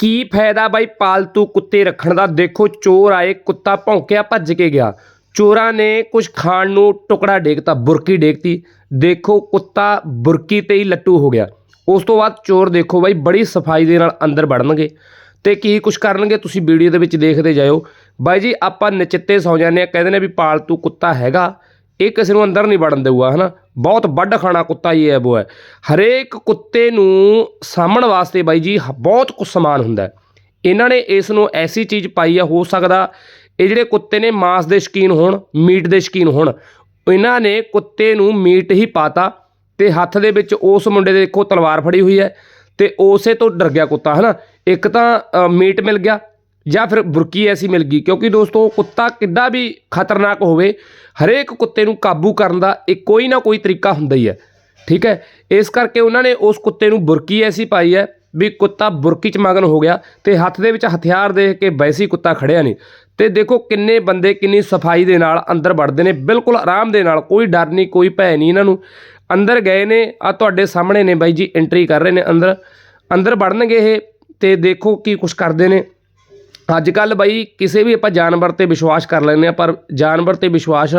ਕੀ ਫਾਇਦਾ ਬਾਈ ਪਾਲਤੂ ਕੁੱਤੇ ਰੱਖਣ ਦਾ? ਦੇਖੋ, ਚੋਰ ਆਏ, ਕੁੱਤਾ ਭੌਂਕਿਆ, ਭੱਜ ਕੇ ਗਿਆ। ਚੋਰਾਂ ਨੇ ਕੁਝ ਖਾਣ ਨੂੰ ਟੁਕੜਾ ਡੇਕਤਾ, ਬੁਰਕੀ ਡੇਕਤੀ। ਦੇਖੋ, ਕੁੱਤਾ ਬੁਰਕੀ ਤੇ ਹੀ ਲੱਟੂ ਹੋ ਗਿਆ। ਉਸ ਤੋਂ ਬਾਅਦ ਚੋਰ ਦੇਖੋ ਬਾਈ, ਬੜੀ ਸਫ਼ਾਈ ਦੇ ਨਾਲ ਅੰਦਰ ਵੜਨਗੇ। ਤੇ ਕੀ ਕੁਝ ਕਰਨਗੇ, ਤੁਸੀਂ ਵੀਡੀਓ ਦੇ ਵਿੱਚ ਦੇਖਦੇ ਜਾਇਓ। ਬਾਈ ਜੀ, ਆਪਾਂ ਨਚਿੱਤੇ ਸੌ ਜਾਂਦੇ ਆ ਕਹਿੰਦੇ ਨੇ ਵੀ ਪਾਲਤੂ ਕੁੱਤਾ ਹੈਗਾ। ਇਹ ਕਿਸੇ ਨੂੰ ਅੰਦਰ ਨਹੀਂ ਵੜਨ ਦੇਊਗਾ, ਹਨਾ? ਬਹੁਤ ਵੱਡ ਖਾਣਾ ਕੁੱਤਾ ਹੀ ਹੈ ਉਹ ਹੈ। ਹਰੇਕ ਕੁੱਤੇ ਨੂੰ ਸਾਂਭਣ ਵਾਸਤੇ ਬਾਈ ਜੀ ਬਹੁਤ ਕੁਝ ਸਮਾਨ ਹੁੰਦਾ ਇਹਨਾਂ ਨੇ ਇਸ ਨੂੰ ਐਸੀ ਚੀਜ਼ ਪਾਈ ਆ, ਹੋ ਸਕਦਾ ਇਹ ਜਿਹੜੇ ਕੁੱਤੇ ਨੇ ਮਾਸ ਦੇ ਸ਼ਕੀਨ ਹੋਣ, ਮੀਟ ਦੇ ਸ਼ਕੀਨ ਹੋਣ, ਇਹਨਾਂ ਨੇ ਕੁੱਤੇ ਨੂੰ ਮੀਟ ਹੀ ਪਾਤਾ ਤੇ ਹੱਥ ਦੇ ਵਿੱਚ ਉਸ ਮੁੰਡੇ ਦੇ ਦੇਖੋ ਤਲਵਾਰ ਫੜੀ ਹੋਈ ਹੈ ਤੇ ਉਸੇ ਤੋਂ ਡਰ ਗਿਆ ਕੁੱਤਾ, ਹਨਾ? ਇੱਕ ਤਾਂ ਮੀਟ ਮਿਲ ਗਿਆ ਜਾਂ ਫਿਰ ਬੁਰਕੀ ਐਸੀ ਮਿਲ ਗਈ। ਕਿਉਂਕਿ ਦੋਸਤੋ, ਕੁੱਤਾ ਕਿੱਡਾ ਵੀ ਖਤਰਨਾਕ ਹੋਵੇ, ਹਰੇਕ ਕੁੱਤੇ ਨੂੰ ਕਾਬੂ ਕਰਨ ਦਾ ਇੱਕ ਕੋਈ ਨਾ ਕੋਈ ਤਰੀਕਾ ਹੁੰਦਾ ਹੀ ਹੈ। ਠੀਕ ਹੈ? ਇਸ ਕਰਕੇ ਉਹਨਾਂ ਨੇ ਉਸ ਕੁੱਤੇ ਨੂੰ ਬੁਰਕੀ ਐਸੀ ਪਾਈ ਹੈ ਵੀ ਕੁੱਤਾ ਬੁਰਕੀ ਚ ਮਗਨ ਹੋ ਗਿਆ ਤੇ ਹੱਥ ਦੇ ਵਿੱਚ ਹਥਿਆਰ ਦੇਖ ਕੇ ਵੈਸੀ ਕੁੱਤਾ ਖੜਿਆ ਨਹੀਂ। ਤੇ ਦੇਖੋ ਕਿੰਨੇ ਬੰਦੇ ਕਿੰਨੀ ਸਫ਼ਾਈ ਦੇ ਨਾਲ ਅੰਦਰ ਵੜਦੇ ਨੇ, ਬਿਲਕੁਲ ਆਰਾਮ ਦੇ ਨਾਲ, ਕੋਈ ਡਰ ਨਹੀਂ, ਕੋਈ ਭੈ ਨਹੀਂ ਇਹਨਾਂ ਨੂੰ। ਅੰਦਰ ਗਏ ਨੇ ਆ ਤੁਹਾਡੇ ਸਾਹਮਣੇ ਨੇ ਬਾਈ ਜੀ ਐਂਟਰੀ ਕਰ ਰਹੇ ਨੇ ਅੰਦਰ। ਅੰਦਰ ਵੜਨਗੇ ਇਹ ਤੇ ਦੇਖੋ ਕੀ ਕੁਝ ਕਰਦੇ ਨੇ। ਅੱਜ ਕੱਲ ਬਾਈ ਕਿਸੇ ਵੀ ਆਪਾਂ ਜਾਨਵਰ ਤੇ ਵਿਸ਼ਵਾਸ ਕਰ ਲੈਂਦੇ ਆ ਪਰ ਜਾਨਵਰ ਤੇ ਵਿਸ਼ਵਾਸ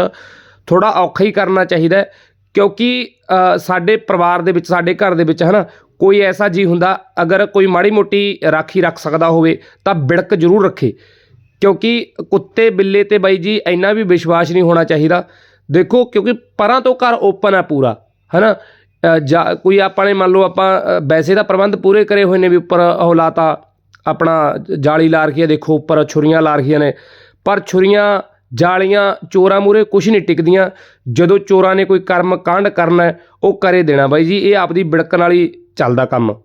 ਥੋੜਾ ਔਖਾ ਹੀ ਕਰਨਾ ਚਾਹੀਦਾ ਕਿਉਂਕਿ ਸਾਡੇ ਪਰਿਵਾਰ ਦੇ ਵਿੱਚ ਸਾਡੇ ਘਰ ਦੇ ਵਿੱਚ ਹਨਾ ਕੋਈ ਐਸਾ ਜੀ ਹੁੰਦਾ ਅਗਰ ਕੋਈ ਮਾੜੀ ਮੋਟੀ ਰਾਖੀ ਰੱਖ ਸਕਦਾ ਹੋਵੇ ਤਾਂ ਬਿੜਕ ਜ਼ਰੂਰ ਰੱਖੇ ਕਿਉਂਕਿ ਕੁੱਤੇ ਬਿੱਲੇ ਤੇ ਬਾਈ ਜੀ ਇੰਨਾ ਵੀ ਵਿਸ਼ਵਾਸ ਨਹੀਂ ਹੋਣਾ ਚਾਹੀਦਾ। ਦੇਖੋ ਕਿਉਂਕਿ ਪਰਾਂ ਤੋਂ ਘਰ ਓਪਨ ਆ ਪੂਰਾ ਹਨਾ ਅ, ਜਾਂ ਕੋਈ ਆਪਾਂ ਨੇ ਮੰਨ ਲਓ ਆਪਾਂ ਵੈਸੇ ਦਾ ਪ੍ਰਬੰਧ ਪੂਰੇ ਕਰੇ ਹੋਏ ਨੇ ਵੀ ਉੱਪਰ ਉਹ ਆਪਣਾ ਜਾਲੀ ਲਾ ਰੱਖੀ ਹੈ, ਦੇਖੋ ਉੱਪਰ ਛੁਰੀਆਂ ਲਾ ਰੱਖੀਆਂ ਨੇ। ਪਰ ਛੁਰੀਆਂ, ਜਾਲੀਆਂ, ਚੋਰਾਂ ਮੂਰੇ ਕੁਝ ਨਹੀਂ ਟਿਕਦੀਆਂ। ਜਦੋਂ ਚੋਰਾਂ ਨੇ ਕੋਈ ਕਰਮ ਕਾਂਡ ਕਰਨਾ ਉਹ ਕਰੇ ਦੇਣਾ। ਬਾਈ ਜੀ, ਇਹ ਆਪਦੀ ਬਿੜਕਣ ਵਾਲੀ ਚੱਲਦਾ ਕੰਮ।